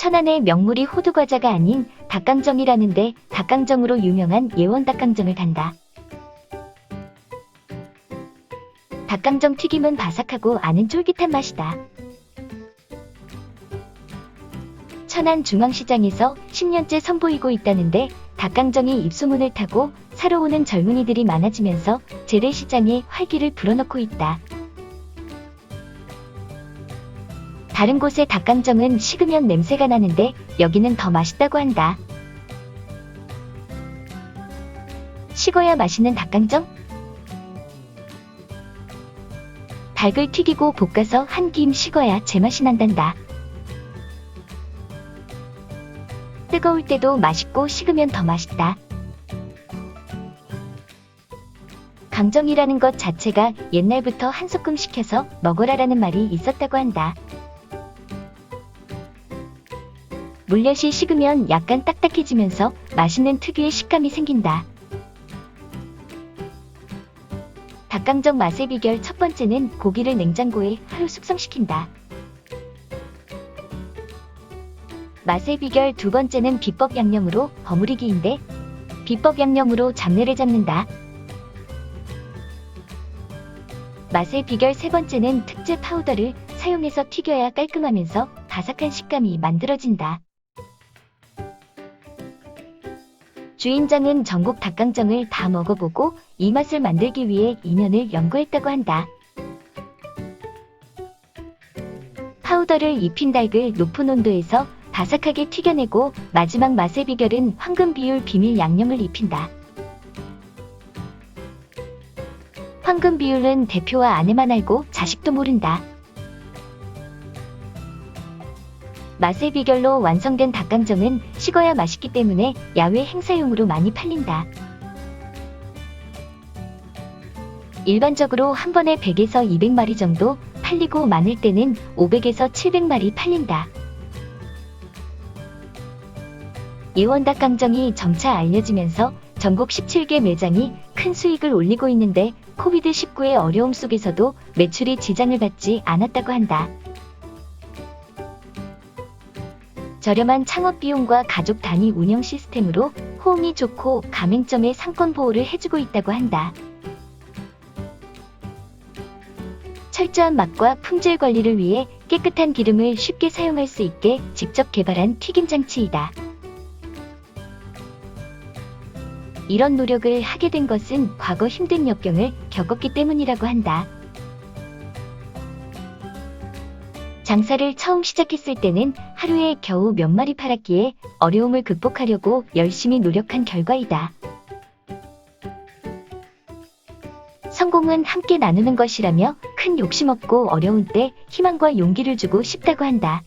천안의 명물이 호두과자가 아닌 닭강정이라는데 닭강정으로 유명한 예원 닭강정을 간다. 닭강정 튀김은 바삭하고 안은 쫄깃한 맛이다. 천안 중앙시장에서 10년째 선보이고 있다는데 닭강정이 입소문을 타고 사러 오는 젊은이들이 많아지면서 재래시장에 활기를 불어넣고 있다. 다른 곳의 닭강정은 식으면 냄새가 나는데 여기는 더 맛있다고 한다. 식어야 맛있는 닭강정? 닭을 튀기고 볶아서 한 김 식어야 제맛이 난단다. 뜨거울 때도 맛있고 식으면 더 맛있다. 강정이라는 것 자체가 옛날부터 한 소끔 시켜서 먹어라라는 말이 있었다고 한다. 물엿이 식으면 약간 딱딱해지면서 맛있는 특유의 식감이 생긴다. 닭강정 맛의 비결 첫 번째는 고기를 냉장고에 하루 숙성시킨다. 맛의 비결 두 번째는 비법 양념으로 버무리기인데 비법 양념으로 잡내를 잡는다. 맛의 비결 세 번째는 특제 파우더를 사용해서 튀겨야 깔끔하면서 바삭한 식감이 만들어진다. 주인장은 전국 닭강정을 다 먹어보고 이 맛을 만들기 위해 2년을 연구했다고 한다. 파우더를 입힌 닭을 높은 온도에서 바삭하게 튀겨내고 마지막 맛의 비결은 황금 비율 비밀 양념을 입힌다. 황금 비율은 대표와 아내만 알고 자식도 모른다. 맛의 비결로 완성된 닭강정은 식어야 맛있기 때문에 야외 행사용으로 많이 팔린다. 일반적으로 한 번에 100에서 200마리 정도 팔리고 많을 때는 500에서 700마리 팔린다. 예원 닭강정이 점차 알려지면서 전국 17개 매장이 큰 수익을 올리고 있는데 코비드 19의 어려움 속에서도 매출이 지장을 받지 않았다고 한다. 저렴한 창업 비용과 가족 단위 운영 시스템으로 호응이 좋고 가맹점의 상권 보호를 해주고 있다고 한다. 철저한 맛과 품질 관리를 위해 깨끗한 기름을 쉽게 사용할 수 있게 직접 개발한 튀김 장치이다. 이런 노력을 하게 된 것은 과거 힘든 역경을 겪었기 때문이라고 한다. 장사를 처음 시작했을 때는 하루에 겨우 몇 마리 팔았기에 어려움을 극복하려고 열심히 노력한 결과이다. 성공은 함께 나누는 것이라며 큰 욕심 없고 어려운 때 희망과 용기를 주고 싶다고 한다.